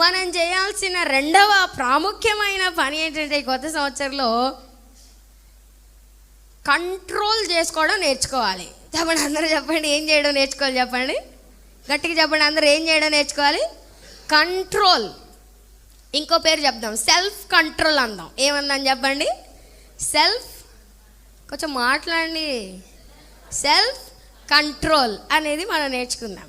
మనం చేయాల్సిన రెండవ ప్రాముఖ్యమైన పని ఏంటంటే కొత్త సంవత్సరంలో కంట్రోల్ చేసుకోవడం నేర్చుకోవాలి. చెప్పండి అందరూ చెప్పండి ఏం చేయడం నేర్చుకోవాలి చెప్పండి? గట్టిగా చెప్పండి అందరూ ఏం చేయడం నేర్చుకోవాలి? కంట్రోల్. ఇంకో పేరు చెప్దాం సెల్ఫ్ కంట్రోల్ అందాం. ఏమందని చెప్పండి? సెల్ఫ్ కొంచెం మాట్లాడండి. సెల్ఫ్ కంట్రోల్ అనేది మనం నేర్చుకుందాం.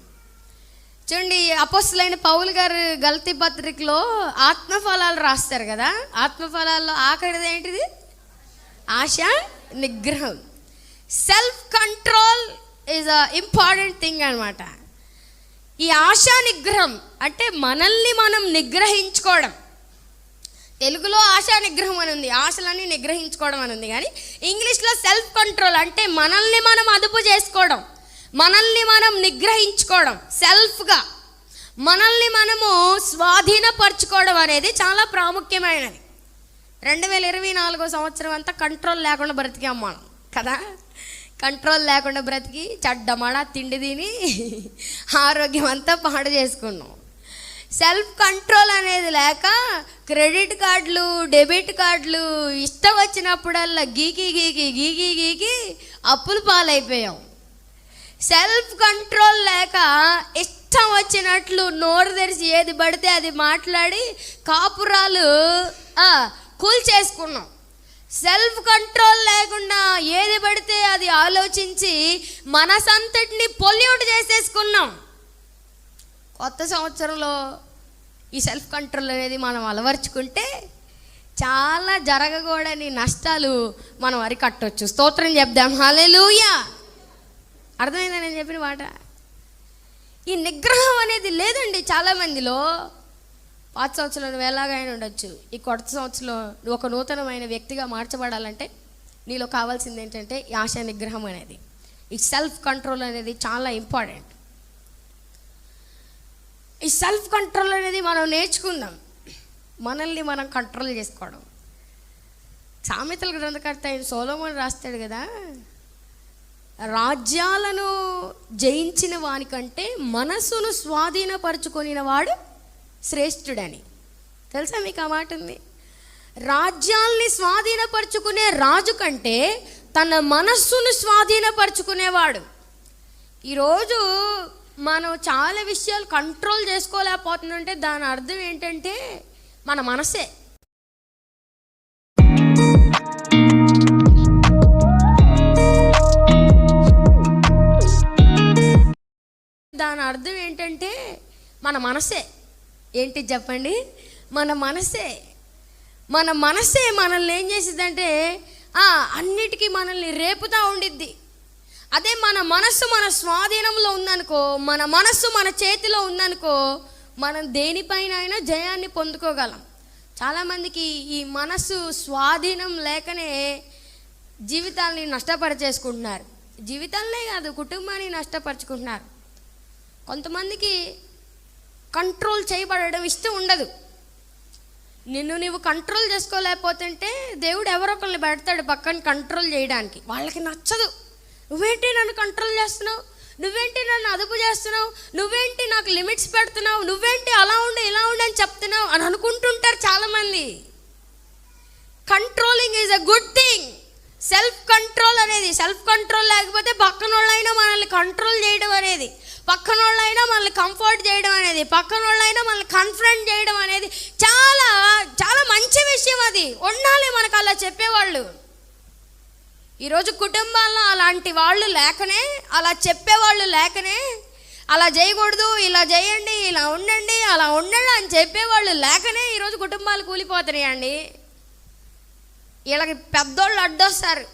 చూడండి అపోస్తులైన పౌలు గారు గల్తీ పత్రికలో ఆత్మఫలాలు రాస్తారు కదా? ఆత్మఫలాల్లో ఆఖరిది ఏంటిది? ఆశ నిగ్రహం. Self control is a important thing అనమాట ఈ ఆశా నిగ్రహం అంటే మనల్ని మనం నిగ్రహించుకోవడం. తెలుగులో ఆశా నిగ్రహం అని ఉంది. ఆశలన్నీ నిగ్రహించుకోవడం అని ఉంది. కానీ ఇంగ్లీష్లో సెల్ఫ్ కంట్రోల్ అంటే మనల్ని మనం అదుపు చేసుకోవడం. మనల్ని మనం నిగ్రహించుకోవడం సెల్ఫ్గా మనల్ని మనము స్వాధీనపరచుకోవడం అనేది చాలా ప్రాముఖ్యమైనది. రెండు వేల ఇరవై నాలుగో సంవత్సరం అంతా కంట్రోల్ లేకుండా బ్రతికాం మనం కదా? కంట్రోల్ లేకుండా బ్రతికి చెడ్డమాడ తిండి తిని ఆరోగ్యం అంతా పాడు చేసుకున్నాం. సెల్ఫ్ కంట్రోల్ అనేది లేక క్రెడిట్ కార్డులు డెబిట్ కార్డులు ఇష్టం వచ్చినప్పుడల్లా గీకి గీకి గీకి గీకి అప్పులు పాలైపోయాం. సెల్ఫ్ కంట్రోల్ లేక ఇష్టం వచ్చినట్లు నోరు తెరిచి ఏది పడితే అది మాట్లాడి కాపురాలు కూల్చేసుకున్నాం సెల్ఫ్ కంట్రోల్ లేకుండా ఏది పడితే అది ఆలోచించి మనసంతటిని పొల్యూట్ చేసేసుకున్నాం. కొత్త సంవత్సరంలో ఈ సెల్ఫ్ కంట్రోల్ అనేది మనం అలవర్చుకుంటే చాలా జరగకూడని నష్టాలు మనం అరికట్టవచ్చు స్తోత్రం చెప్దాం. హాలేలుయా అర్థమైందా నేను చెప్పిన మాట? ఈ నిగ్రహం అనేది లేదండి చాలామందిలో పాత సంవత్సరంలో నువ్వు ఎలాగైనా ఉండొచ్చు. ఈ కొత్త సంవత్సరంలో నువ్వు ఒక నూతనమైన వ్యక్తిగా మార్చబడాలంటే నీలో కావాల్సింది ఏంటంటే ఈ ఆశా నిగ్రహం అనేది. ఈ సెల్ఫ్ కంట్రోల్ అనేది చాలా ఇంపార్టెంట్ ఈ సెల్ఫ్ కంట్రోల్ అనేది మనం నేర్చుకుందాం. మనల్ని మనం కంట్రోల్ చేసుకోవడం. సామెతల గ్రంథకర్త అయిన సోలోమన్ రాస్తాడు కదా రాజ్యాలను జయించిన వానికంటే మనసును స్వాధీనపరుచుకొనిన వాడు శ్రేష్ఠుడని. తెలుసా మీకు ఆ మాట ఉంది? రాజ్యాల్ని స్వాధీనపరుచుకునే రాజు కంటే తన మనస్సును స్వాధీనపరుచుకునేవాడు. ఈరోజు మనం చాలా విషయాలు కంట్రోల్ చేసుకోలేకపోతుందంటే దాని అర్థం ఏంటంటే మన మనసే. అర్థం ఏంటంటే మన మనసే. ఏంటి చెప్పండి? మన మనసే. మన మనసే మనల్ని ఏం చేసిద్దంటే అన్నిటికీ మనల్ని రేపుతా ఉండిద్ది. అదే మన మనస్సు మన స్వాధీనంలో ఉందనుకో మన మనస్సు మన చేతిలో ఉందనుకో మనం దేనిపైన అయినా జయాన్ని పొందుకోగలం. చాలామందికి ఈ మనస్సు స్వాధీనం లేకనే జీవితాల్ని నష్టపరిచేసుకుంటున్నారు. జీవితాలనే కాదు కుటుంబాన్ని నష్టపరుచుకుంటున్నారు. కొంతమందికి కంట్రోల్ చేయబడడం ఇష్టం ఉండదు. నిన్ను నువ్వు కంట్రోల్ చేసుకోలేకపోతుంటే దేవుడు ఎవరో ఒకరిని పెడతాడు పక్కన కంట్రోల్ చేయడానికి. వాళ్ళకి నచ్చదు. నువ్వేంటి నన్ను కంట్రోల్ చేస్తున్నావు? నువ్వేంటి నన్ను అదుపు చేస్తున్నావు? నువ్వేంటి నాకు లిమిట్స్ పెడుతున్నావు? నువ్వేంటి అలా ఉండు ఇలా ఉండు అని చెప్తున్నావు అని అనుకుంటుంటారు చాలామంది. Controlling is a good thing. Self control అనేది సెల్ఫ్ కంట్రోల్ లేకపోతే పక్కన వాళ్ళైనా మనల్ని కంట్రోల్ చేయడం అనేది. పక్కన వాళ్ళైనా మనల్ని కంఫర్ట్ చేయడం అనేది పక్కన వాళ్ళైనా మనల్ని కన్ఫరెంట్ చేయడం అనేది చాలా చాలా మంచి విషయం అది. ఉండాలి మనకు అలా చెప్పేవాళ్ళు. ఈరోజు కుటుంబాల్లో అలాంటి వాళ్ళు లేకనే అలా చెప్పేవాళ్ళు లేకనే అలా చేయకూడదు ఇలా చేయండి ఇలా ఉండండి అలా ఉండండి అని చెప్పేవాళ్ళు లేకనే ఈరోజు కుటుంబాలు కూలిపోతున్నాయండి. వీళ్ళకి పెద్దోళ్ళు అడ్డొస్తారు.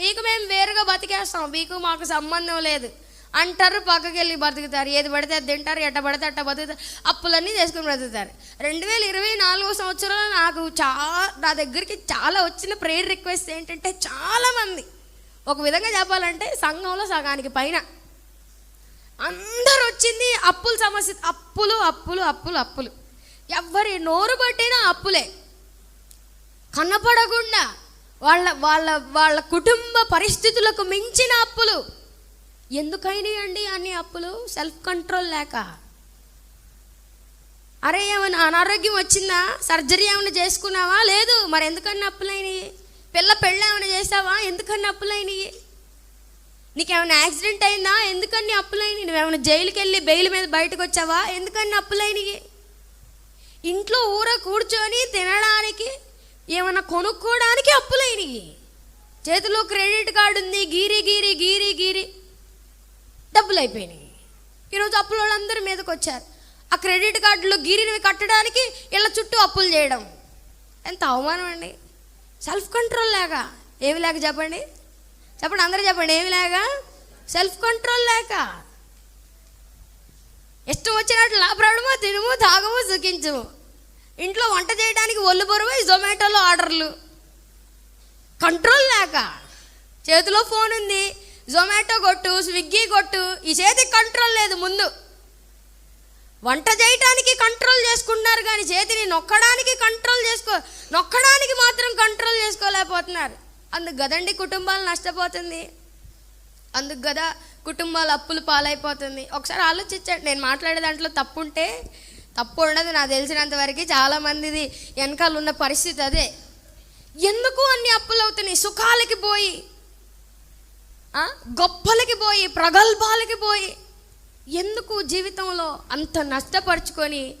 మీకు మేము వేరుగా బతికేస్తాం. మీకు మాకు సంబంధం లేదు. అంటారు పక్కకి వెళ్ళి బతుకుతారు. ఏది పడితే అది తింటారు ఎట్ట పడితే అట్ట బతుకుతారు. అప్పులన్నీ చేసుకుని బ్రతుకుతారు. రెండు వేల ఇరవై నాలుగో సంవత్సరంలో నాకు చా నా దగ్గరికి చాలా వచ్చిన ప్రేయర్ రిక్వెస్ట్ ఏంటంటే చాలామంది ఒక విధంగా చెప్పాలంటే సంఘంలో సగానికి పైన అందరు వచ్చింది అప్పుల సమస్య అప్పులు అప్పులు అప్పులు అప్పులు. ఎవరి నోరు పట్టినా అప్పులే. కనపడకుండా వాళ్ళ వాళ్ళ వాళ్ళ కుటుంబ పరిస్థితులకు మించిన అప్పులు. ఎందుకైనాయండి అన్ని అప్పులు? సెల్ఫ్ కంట్రోల్ లేక. అరే ఏమైనా అనారోగ్యం వచ్చిందా? సర్జరీ ఏమైనా చేసుకున్నావా? లేదు. మరి ఎందుకన్నా అప్పులైనవి పిల్ల పెళ్ళి ఏమైనా చేసావా? ఎందుకన్నా అప్పులైనవి నీకేమైనా యాక్సిడెంట్ అయిందా? ఎందుకని అప్పులైనవి నువ్వేమైనా జైలుకి వెళ్ళి బెయిల్ మీద బయటకు వచ్చావా ఎందుకని అప్పులైనవి ఇంట్లో ఊర కూర్చొని తినడానికి ఏమైనా కొనుక్కోవడానికి అప్పులైనవి చేతిలో క్రెడిట్ కార్డు ఉంది గీరి గీరి గీరి గీరి. డబ్బులు అయిపోయినాయి ఈరోజు అప్పుల వాళ్ళందరి మీదకి వచ్చారు ఆ క్రెడిట్ కార్డులు గిరినివి కట్టడానికి ఇలా చుట్టూ అప్పులు చేయడం. ఎంత అవమానం అండి. సెల్ఫ్ కంట్రోల్ లేక ఏమి లేక చెప్పండి? చెప్పండి అందరూ చెప్పండి ఏమి లేక? సెల్ఫ్ కంట్రోల్ లేక. ఇష్టం వచ్చినట్టు లాభపడము తినము తాగము సుఖించము. ఇంట్లో వంట చేయడానికి ఒళ్ళు బరువు జొమాటోలో ఆర్డర్లు. కంట్రోల్ లేక. చేతిలో ఫోన్ ఉంది జొమాటో కొట్టు స్విగ్గీ కొట్టు ఈ చేతికి కంట్రోల్ లేదు ముందు. వంట చేయటానికి కంట్రోల్ చేసుకుంటున్నారు కానీ చేతిని నొక్కడానికి కంట్రోల్ చేసుకో నొక్కడానికి మాత్రం కంట్రోల్ చేసుకోలేకపోతున్నారు. అందుకు గదండి కుటుంబాలు నష్టపోతుంది. అందుకు కదా కుటుంబాలు అప్పులు పాలైపోతుంది. ఒకసారి ఆలోచించండి నేను మాట్లాడే దాంట్లో తప్పు ఉంటే తప్పు ఉండదు. నాకు తెలిసినంత వరకు చాలామందిది వెనకాల ఉన్న పరిస్థితి అదే. ఎందుకు అన్ని అప్పులు అవుతున్నాయి సుఖాలకి పోయి గొప్పలకి పోయి ప్రగల్భాలకి పోయి ఎందుకు జీవితంలో అంత నష్టపరుచుకొని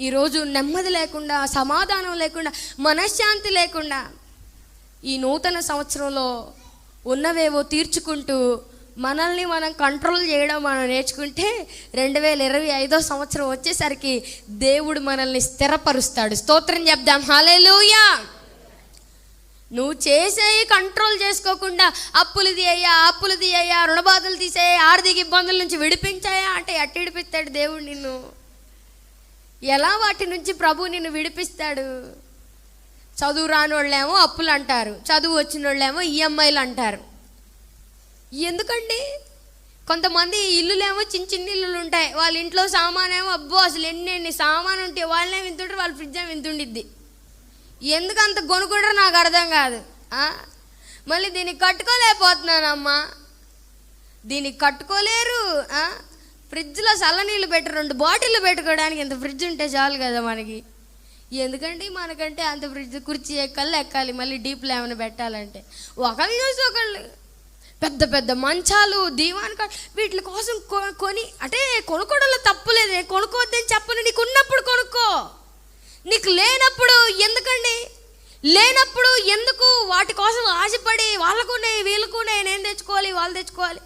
ఈరోజు నెమ్మది లేకుండా సమాధానం లేకుండా మనశ్శాంతి లేకుండా ఈ నూతన సంవత్సరంలో ఉన్నవేవో తీర్చుకుంటూ మనల్ని మనం కంట్రోల్ చేయడం మనం నేర్చుకుంటే రెండు వేల ఇరవై ఐదో సంవత్సరం వచ్చేసరికి దేవుడు మనల్ని స్థిరపరుస్తాడు. స్తోత్రం చెప్దాం. హాలేలుయా నువ్వు చేసేవి కంట్రోల్ చేసుకోకుండా అప్పులు తీయ్యా అప్పులు తీయ్యా రుణబాధలు తీసేయ ఆర్థిక ఇబ్బందుల నుంచి విడిపించాయా అంటే ఎట్టిడిపిస్తాడు దేవుడు నిన్ను. ఎలా వాటి నుంచి ప్రభు నిన్ను విడిపిస్తాడు? చదువు రాని వాళ్ళేమో అప్పులు అంటారు చదువు వచ్చిన వాళ్ళేమో ఈఎంఐలు అంటారు. ఎందుకండి? కొంతమంది ఇల్లులేమో చిన్న చిన్న ఇల్లులు ఉంటాయి వాళ్ళ ఇంట్లో సామాన్ ఏమో అబ్బో అసలు ఎన్ని ఎన్ని సామాను ఉంటాయి వాళ్ళనే వింటుంటారు వాళ్ళ ఫ్రిడ్జ్ ఏమో ఎందుకు అంత గొనుగుడ్ర నాకు అర్థం కాదు. మళ్ళీ దీనికి కట్టుకోలేకపోతున్నానమ్మా. దీనికి కట్టుకోలేరు ఫ్రిడ్జ్లో చల్లనీళ్ళు పెట్టి రెండు బాటిళ్ళు పెట్టుకోవడానికి ఇంత ఫ్రిడ్జ్ ఉంటే చాలు కదా మనకి. ఎందుకంటే మనకంటే అంత ఫ్రిడ్జ్ కుర్చీ ఎక్కాలి ఎక్కాలి మళ్ళీ డీప్లో ఏమైనా పెట్టాలంటే. ఒకళ్ళు చూసి ఒకళ్ళు. పెద్ద పెద్ద మంచాలు దీవాన్ వీటి కోసం కొని అంటే కొనుక్కోవడంలో తప్పులేదు కొనుక్కోవద్దని చెప్పను నీకు ఉన్నప్పుడు కొనుక్కో. నీకు లేనప్పుడు ఎందుకండి? లేనప్పుడు ఎందుకు వాటి కోసం ఆశపడి వాళ్ళకునే వీళ్ళకునే నేను తెచ్చుకోవాలి వాళ్ళు తెచ్చుకోవాలి?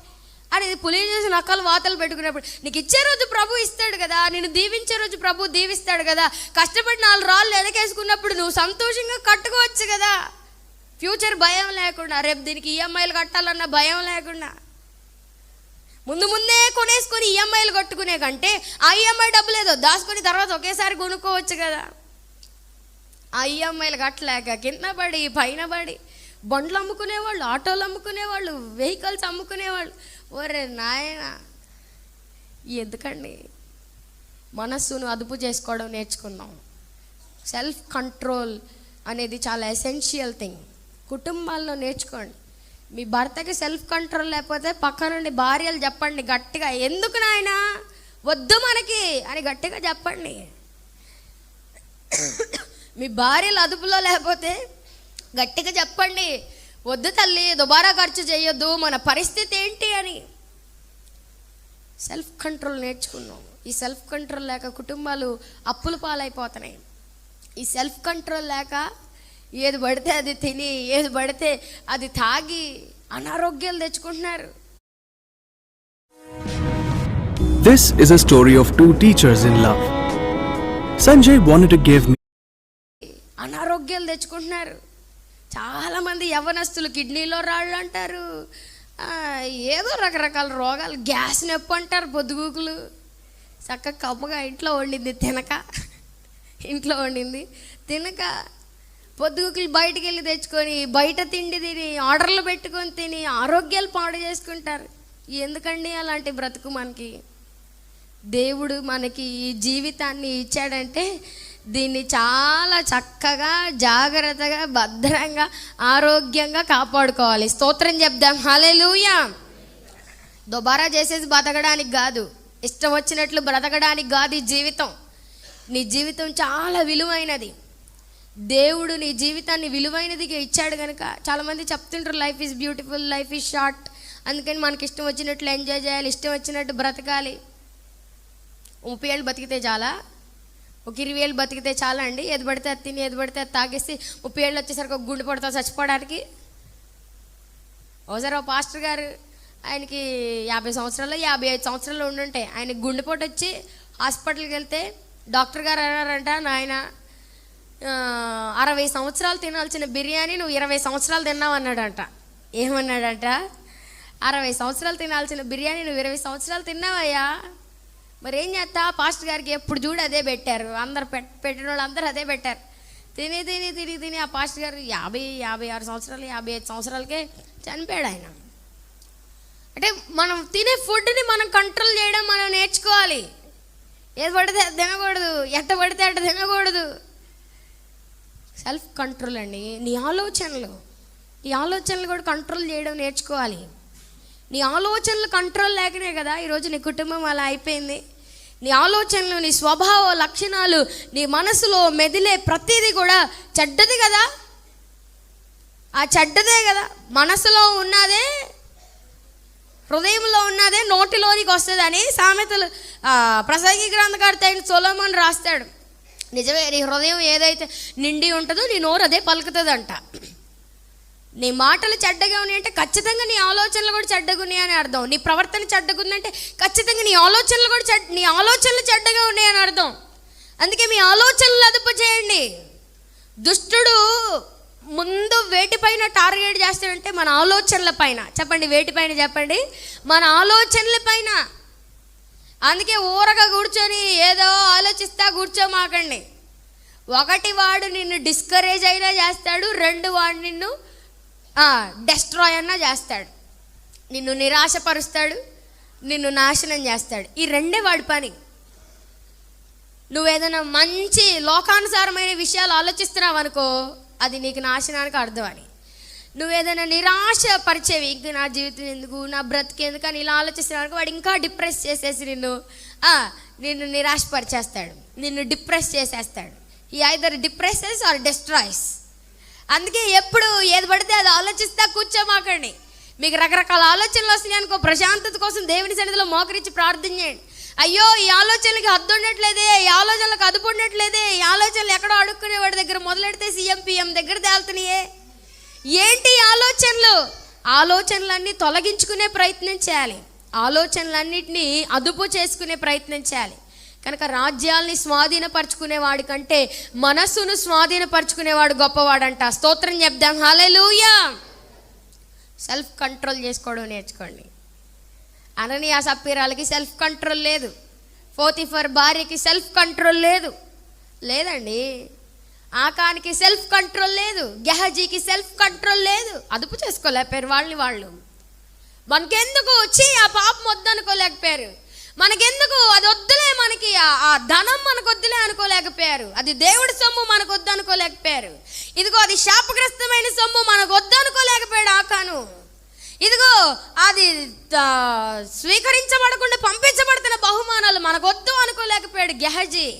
అని పులి చేసి నక్కలు వాతలు పెట్టుకున్నప్పుడు నీకు ఇచ్చే రోజు ప్రభు ఇస్తాడు కదా నేను దీవించే రోజు ప్రభు దీవిస్తాడు కదా కష్టపడి నాలుగు రాళ్ళు వెనకేసుకున్నప్పుడు నువ్వు సంతోషంగా కట్టుకోవచ్చు కదా. ఫ్యూచర్ భయం లేకుండా రేపు దీనికి ఈఎంఐలు కట్టాలన్న భయం లేకుండా. ముందు ముందే కొనేసుకొని ఈఎంఐలు కట్టుకునే కంటే ఆ ఈఎంఐ డబ్బు లేదో దాచుకొని తర్వాత ఒకేసారి కొనుక్కోవచ్చు కదా. ఆ ఈఎంఐలు కట్టలేక కింద పడి పైన పడి బండ్లు అమ్ముకునేవాళ్ళు ఆటోలు అమ్ముకునేవాళ్ళు వెహికల్స్ అమ్ముకునేవాళ్ళు. ఒరే నాయన ఎందుకండి? మనస్సును అదుపు చేసుకోవడం నేర్చుకున్నాం. సెల్ఫ్ కంట్రోల్ అనేది చాలా ఎసెన్షియల్ థింగ్ కుటుంబాల్లో నేర్చుకోండి. మీ భర్తకి సెల్ఫ్ కంట్రోల్ లేకపోతే పక్క నుండి భార్యలు చెప్పండి గట్టిగా ఎందుకు నాయనా? వద్దు మనకి అని గట్టిగా చెప్పండి. మీ భార్యలు అదుపులో లేకపోతే గట్టిగా చెప్పండి. వద్దు తల్లి దుబారా ఖర్చు చేయొద్దు. మన పరిస్థితి ఏంటి అని. సెల్ఫ్ కంట్రోల్ నేర్చుకున్నాం ఈ సెల్ఫ్ కంట్రోల్ లేక కుటుంబాలు అప్పుల పాలైపోతున్నాయి. ఈ సెల్ఫ్ కంట్రోల్ లేక ఏది పడితే అది తిని ఏది పడితే అది తాగి అనారోగ్యాలు తెచ్చుకుంటున్నారు. This is a story of two teachers in love. Sanjay wanted to give అనారోగ్యాలు తెచ్చుకుంటున్నారు. చాలామంది యవనస్తులు కిడ్నీలో రాళ్ళు అంటారు. ఏదో రకరకాల రోగాలు. గ్యాస్ నొప్పి అంటారు పొద్దుగూకులు. చక్కగా కప్పుగా ఇంట్లో వండింది తినక. ఇంట్లో వండింది తినక. పొద్దుగుకులు బయటికి వెళ్ళి తెచ్చుకొని బయట తిండి తిని ఆర్డర్లు పెట్టుకొని తిని ఆరోగ్యాలు పాడు చేసుకుంటారు. ఎందుకండి అలాంటి బ్రతుకు మనకి? దేవుడు మనకి ఈ జీవితాన్ని ఇచ్చాడంటే దీన్ని చాలా చక్కగా జాగ్రత్తగా భద్రంగా ఆరోగ్యంగా కాపాడుకోవాలి. స్తోత్రం చెప్దాం. హల్లెలూయా. దుబారా చేసేసి బతకడానికి కాదు. ఇష్టం వచ్చినట్లు బ్రతకడానికి కాదు ఈ జీవితం. నీ జీవితం చాలా విలువైనది. దేవుడు నీ జీవితాన్ని విలువైనదిగా ఇచ్చాడు కనుక చాలామంది చెప్తుంటారు life is beautiful life is short అందుకని మనకి ఇష్టం వచ్చినట్లు ఎంజాయ్ చేయాలి ఇష్టం వచ్చినట్టు బ్రతకాలి. ముప్పై ఏళ్ళు బతికితే చాలా ఒక ఇరవై ఏళ్ళు బతికితే చాలా అండి ఏది పడితే అది తిని ఏది పడితే అది తాగేసి ముప్పై ఏళ్ళు వచ్చేసరికి ఒక గుండు పడతా చచ్చిపోవడానికి. ఒకసారి ఒక పాస్టర్ గారు ఆయనకి యాభై సంవత్సరాలు యాభై ఐదు సంవత్సరాలు ఉండుంటే ఆయనకి గుండెపోటు వచ్చి హాస్పిటల్కి వెళ్తే డాక్టర్ గారు అన్నారంట నాయన అరవై సంవత్సరాలు తినాల్సిన బిర్యానీ నువ్వు ఇరవై సంవత్సరాలు తిన్నావు అన్నాడంట. ఏమన్నాడంట? అరవై సంవత్సరాలు తినాల్సిన బిర్యానీ నువ్వు ఇరవై సంవత్సరాలు తిన్నావయ్యా. మరి ఏం చేస్తా? పాస్టర్ గారికి ఎప్పుడు చూడు అదే పెట్టారు. అందరు పెట్టిన వాళ్ళు అందరూ అదే పెట్టారు. తిని తిని తిని తిని ఆ పాస్టర్ గారు యాభై యాభై ఆరు సంవత్సరాలు యాభై ఐదు సంవత్సరాలకే చనిపోయాడు ఆయన. అంటే మనం తినే ఫుడ్ని మనం కంట్రోల్ చేయడం మనం నేర్చుకోవాలి. ఏది పడితే అది తినకూడదు. ఎట్ట పడితే అట్ట తినకూడదు. సెల్ఫ్ కంట్రోల్ అండి. నీ ఆలోచనలు. నీ ఆలోచనలు కూడా కంట్రోల్ చేయడం నేర్చుకోవాలి. నీ ఆలోచనలు కంట్రోల్ లేకనే కదా ఈరోజు నీ కుటుంబం అలా అయిపోయింది. నీ ఆలోచనలు నీ స్వభావ లక్షణాలు నీ మనసులో మెదిలే ప్రతిదీ కూడా చెడ్డది కదా? ఆ చెడ్డదే కదా? మనసులో ఉన్నదే హృదయంలో ఉన్నదే నోటిలోనికి వస్తుంది అని సామెతలు ప్రసంగి గ్రంథకర్త అయిన సొలోమన్ రాస్తాడు. నిజమే నీ హృదయం ఏదైతే నిండి ఉంటుందో నీ నోరు అదే పలుకుతుందంట. నీ మాటలు చెడ్డగా ఉన్నాయంటే ఖచ్చితంగా నీ ఆలోచనలు కూడా చెడ్డగా ఉన్నాయని అర్థం. నీ ప్రవర్తన చెడ్డగా ఉందంటే ఖచ్చితంగా నీ ఆలోచనలు కూడా చెడ్ నీ ఆలోచనలు చెడ్డగా ఉన్నాయని అర్థం. అందుకే మీ ఆలోచనలు అదుపు చేయండి. దుష్టుడు ముందు వేటిపైన టార్గెట్ చేస్తాడంటే మన ఆలోచనల పైన. చెప్పండి వేటిపైన చెప్పండి? మన ఆలోచనల పైన. అందుకే ఊరగా కూర్చొని ఏదో ఆలోచిస్తా కూర్చోమాకండి. ఒకటి వాడు నిన్ను డిస్కరేజ్ అయినా చేస్తాడు రెండు వాడు నిన్ను డెస్ట్రాయ్ అన్నా చేస్తాడు. నిన్ను నిరాశపరుస్తాడు నిన్ను నాశనం చేస్తాడు. ఈ రెండే వాడి పని. నువ్వేదైనా మంచి లోకానుసారమైన విషయాలు ఆలోచిస్తున్నావు అనుకో అది నీకు నాశనానికి అర్థం అని నువ్వేదైనా నిరాశ పరిచేవి ఇంక నా జీవితం ఎందుకు నా బ్రతికి ఎందుకు అని ఇలా ఆలోచిస్తున్నావు వాడు ఇంకా డిప్రెస్ చేసేసి నిన్ను నిన్ను నిరాశపరిచేస్తాడు. నిన్ను డిప్రెస్ చేసేస్తాడు. ఈ ఐదర్ డిప్రెసెస్ ఆర్ డిస్ట్రాయ్స్ అందుకే ఎప్పుడు ఏది పడితే అది ఆలోచిస్తా కూర్చోమాకండి మీకు రకరకాల ఆలోచనలు వస్తున్నాయి అనుకో ప్రశాంతత కోసం దేవుని సన్నిధిలో మోకరించి ప్రార్థన చేయండి. అయ్యో ఈ ఆలోచనలకి హద్దు ఉండట్లేదే ఈ ఆలోచనలకు అదుపు ఉండట్లేదే ఈ ఆలోచనలు ఎక్కడో అడుక్కునే వాడి దగ్గర మొదలెడితే సీఎం పిఎం దగ్గర తేలుతున్నాయే. ఏంటి ఆలోచనలు? ఆలోచనలన్నీ తొలగించుకునే ప్రయత్నం చేయాలి. ఆలోచనలన్నింటినీ అదుపు చేసుకునే ప్రయత్నం చేయాలి. కనుక రాజ్యాల్ని స్వాధీనపరచుకునేవాడి కంటే మనస్సును స్వాధీనపరచుకునేవాడు గొప్పవాడంట. స్తోత్రం చెప్దాం. హాలేలుయా సెల్ఫ్ కంట్రోల్ చేసుకోవడం నేర్చుకోండి. అననీయ సప్పీరాలకి సెల్ఫ్ కంట్రోల్ లేదు. ఫోర్తిఫర్ భార్యకి సెల్ఫ్ కంట్రోల్ లేదు. లేదండి. ఆకానికి సెల్ఫ్ కంట్రోల్ లేదు. గెహజీకి సెల్ఫ్ కంట్రోల్ లేదు. అదుపు చేసుకోలేకపోయారు వాళ్ళని వాళ్ళు. మనకెందుకు? వచ్చి ఆ పాపం వద్దనుకోలేకపోయారు. మనకెందుకు? అది వద్దులే మనకి. ఆ- ధనం మనకు వద్దులే అనుకోలేకపోయారు. అది దేవుడి సొమ్ము మనకు వద్దు అనుకోలేకపోయారు ఇదిగో అది శాపగ్రస్తమైన సొమ్ము మనకు వద్దు అనుకోలేకపోయాడు ఆకాను. ఇదిగో అది స్వీకరించబడకుండా పంపించబడుతున్న బహుమానాలు మనకు వద్దు అనుకోలేకపోయాడు గెహజీ.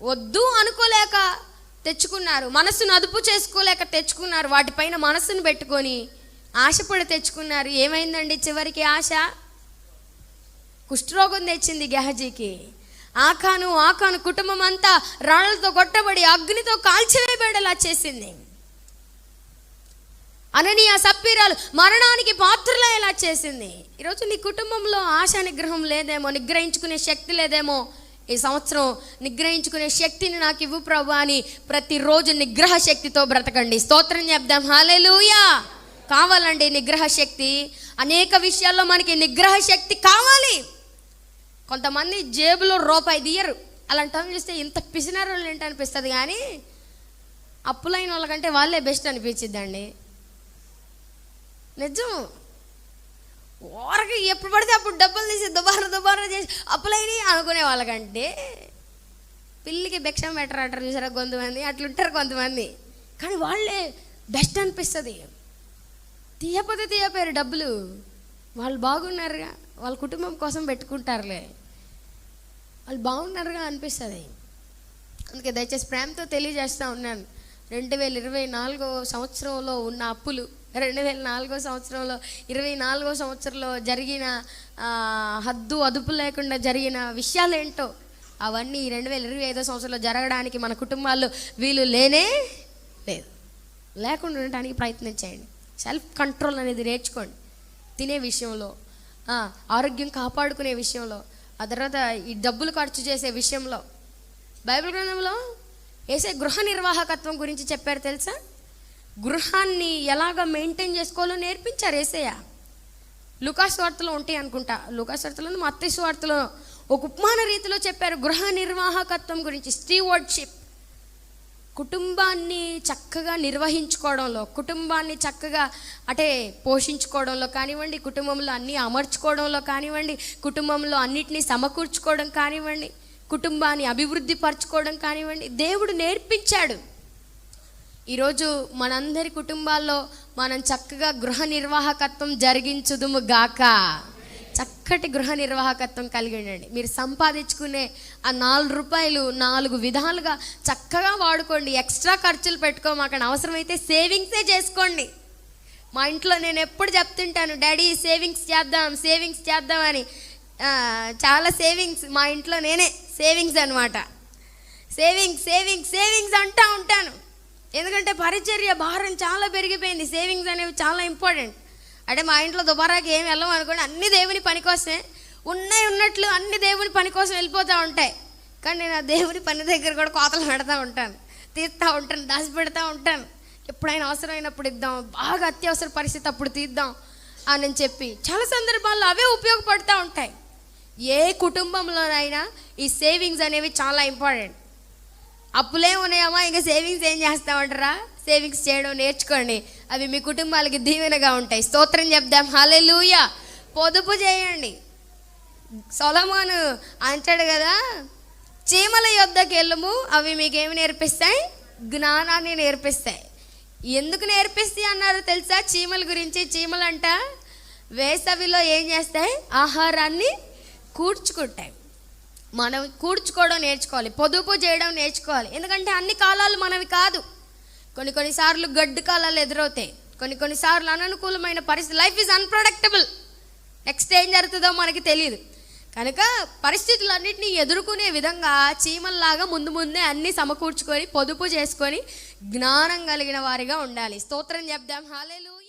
వద్దు అనుకోలేక తెచ్చుకున్నారు. మనసును అదుపు చేసుకోలేక తెచ్చుకున్నారు. వాటిపైన మనసును పెట్టుకొని ఆశపడి తెచ్చుకున్నారు. ఏమైందండి చివరికి ఆశ? కుష్ఠరోగం తెచ్చింది గెహజీకి. ఆకాను ఆకాను కుటుంబం అంతా రాళ్ళతో కొట్టబడి అగ్నితో కాల్చివేయబడేలా చేసింది. అననీయ సప్పీరాలు మరణానికి పాత్రలయ్యేలా చేసింది. ఈరోజు నీ కుటుంబంలో ఆశా నిగ్రహం లేదేమో నిగ్రహించుకునే శక్తి లేదేమో? ఈ సంవత్సరం నిగ్రహించుకునే శక్తిని నాకు ఇవ్వు ప్రభు అని ప్రతిరోజు నిగ్రహ శక్తితో బ్రతకండి. స్తోత్రం చెప్దాం. హాలేలుయా కావాలండి నిగ్రహ శక్తి. అనేక విషయాల్లో మనకి నిగ్రహ శక్తి కావాలి. కొంతమంది జేబులో రూపాయి తీయరు. అలాంటి వాళ్ళని చూస్తే ఇంత పిసినారు వాళ్ళు ఏంటి అనిపిస్తుంది కానీ అప్పులైన వాళ్ళకంటే వాళ్ళే బెస్ట్ అనిపించిద్దండి. నిజం. ఓరకి ఎప్పుడు పడితే అప్పుడు డబ్బులు తీసి దుబారా దుబారా చేసి అప్పులైనవి అనుకునే వాళ్ళకంటే పిల్లికి భిక్షం పెట్టరు అంటారు చూసారా కొంతమంది? అట్లుంటారు కొంతమంది. కానీ వాళ్ళే బెస్ట్ అనిపిస్తుంది. తీయపోతే తీయపోయారు డబ్బులు. వాళ్ళు బాగున్నారుగా. వాళ్ళ కుటుంబం కోసం పెట్టుకుంటారులే. వాళ్ళు బాగున్నారుగా అనిపిస్తుంది. అందుకే దయచేసి ప్రేమతో తెలియజేస్తూ ఉన్నాను. రెండు వేల ఇరవై నాలుగో సంవత్సరంలో ఉన్న అప్పులు రెండు వేల నాలుగో సంవత్సరంలో ఇరవై నాలుగో సంవత్సరంలో జరిగిన హద్దు అదుపు లేకుండా జరిగిన విషయాలు ఏంటో అవన్నీ రెండు వేల ఇరవై ఐదో సంవత్సరంలో జరగడానికి మన కుటుంబాల్లో వీలు లేనే లేదు. లేకుండా ఉండటానికి ప్రయత్నం చేయండి. సెల్ఫ్ కంట్రోల్ అనేది నేర్చుకోండి. తినే విషయంలో ఆరోగ్యం కాపాడుకునే విషయంలో ఆ తర్వాత ఈ డబ్బులు ఖర్చు చేసే విషయంలో బైబిల్ గ్రంథంలో వేసే గృహ నిర్వాహకత్వం గురించి చెప్పారు తెలుసా? గృహాన్ని ఎలాగ మెయింటైన్ చేసుకోవాలో నేర్పించారు ఏసయ్య. లుకాస్ వార్తలో ఉంటాయి అనుకుంటా. లుకాస్ వార్తలో మత్స్య వార్తలో ఒక ఉపమాన రీతిలో చెప్పారు గృహ నిర్వాహకత్వం గురించి స్టీవర్డ్షిప్. కుటుంబాన్ని చక్కగా నిర్వహించుకోవడంలో కుటుంబాన్ని చక్కగా అంటే పోషించుకోవడంలో కానివ్వండి కుటుంబంలో అన్నీ అమర్చుకోవడంలో కానివ్వండి కుటుంబంలో అన్నిటినీ సమకూర్చుకోవడం కానివ్వండి కుటుంబాన్ని అభివృద్ధి పరచుకోవడం కానివ్వండి దేవుడు నేర్పించాడు. ఈరోజు మనందరి కుటుంబాల్లో మనం చక్కగా గృహ నిర్వాహకత్వం జరిగించుదుము గాక. చక్కటి గృహ నిర్వాహకత్వం కలిగి ఉండండి మీరు సంపాదించుకునే ఆ నాలుగు రూపాయలు నాలుగు విధాలుగా చక్కగా వాడుకోండి. ఎక్స్ట్రా ఖర్చులు పెట్టుకోమాకండి. అవసరమైతే సేవింగ్సే చేసుకోండి. మా ఇంట్లో నేను ఎప్పుడు చెప్తుంటాను డాడీ సేవింగ్స్ చేద్దాం సేవింగ్స్ చేద్దామని చాలా సేవింగ్స్ మా ఇంట్లో నేనే సేవింగ్స్ అనమాట సేవింగ్స్ సేవింగ్స్ సేవింగ్స్ అంటా ఉంటాను. ఎందుకంటే పరిచర్య భారం చాలా పెరిగిపోయింది. సేవింగ్స్ అనేవి చాలా ఇంపార్టెంట్. అంటే మా ఇంట్లో దుబారాకి ఏమి వెళ్ళం అనుకోండి అన్ని దేవుని పని కోసమే. ఉన్నాయి ఉన్నట్లు అన్ని దేవుని పని కోసం వెళ్ళిపోతూ ఉంటాయి. కానీ నేను ఆ దేవుని పని దగ్గర కూడా కోతలు పెడతా ఉంటాను. తీస్తూ ఉంటాను దాచిపెడతా ఉంటాను. ఎప్పుడైనా అవసరమైనప్పుడు ఇద్దాం బాగా అత్యవసర పరిస్థితి అప్పుడు తీద్దాం అని చెప్పి చాలా సందర్భాల్లో అవే ఉపయోగపడుతూ ఉంటాయి. ఏ కుటుంబంలోనైనా ఈ సేవింగ్స్ అనేవి చాలా ఇంపార్టెంట్. అప్పులే ఉన్నాయమ్మా ఇంకా సేవింగ్స్ ఏం చేస్తామంటారా సేవింగ్స్ చేయడం నేర్చుకోండి. అవి మీ కుటుంబాలకి దీవెనగా ఉంటాయి. స్తోత్రం చెప్దాం. హాలెలూయ పొదుపు చేయండి. సొలమాను అంటాడు కదా చీమల యొద్దకు వెళ్ళము అవి మీకేమి నేర్పిస్తాయి? జ్ఞానాన్ని నేర్పిస్తాయి. ఎందుకు నేర్పిస్తాయి అన్నారు తెలుసా? చీమల గురించి చీమలంట. వేసవిలో ఏం చేస్తాయి? ఆహారాన్ని కూర్చుకుంటాయి. మనం కూర్చుకోవడం నేర్చుకోవాలి పొదుపు చేయడం నేర్చుకోవాలి. ఎందుకంటే అన్ని కాలాలు మనవి కాదు. కొన్ని కొన్నిసార్లు గడ్డు కాలాలు ఎదురవుతాయి. కొన్ని కొన్నిసార్లు అననుకూలమైన పరిస్థితి. లైఫ్ ఈజ్ అన్ప్రొడక్టబుల్ నెక్స్ట్ ఏం జరుగుతుందో మనకి తెలియదు కనుక పరిస్థితులన్నింటినీ ఎదుర్కొనే విధంగా చీమల్లాగా ముందు ముందే అన్నీ సమకూర్చుకొని పొదుపు చేసుకొని జ్ఞానం కలిగిన వారిగా ఉండాలి. స్తోత్రం చెప్దాం. హాలేలు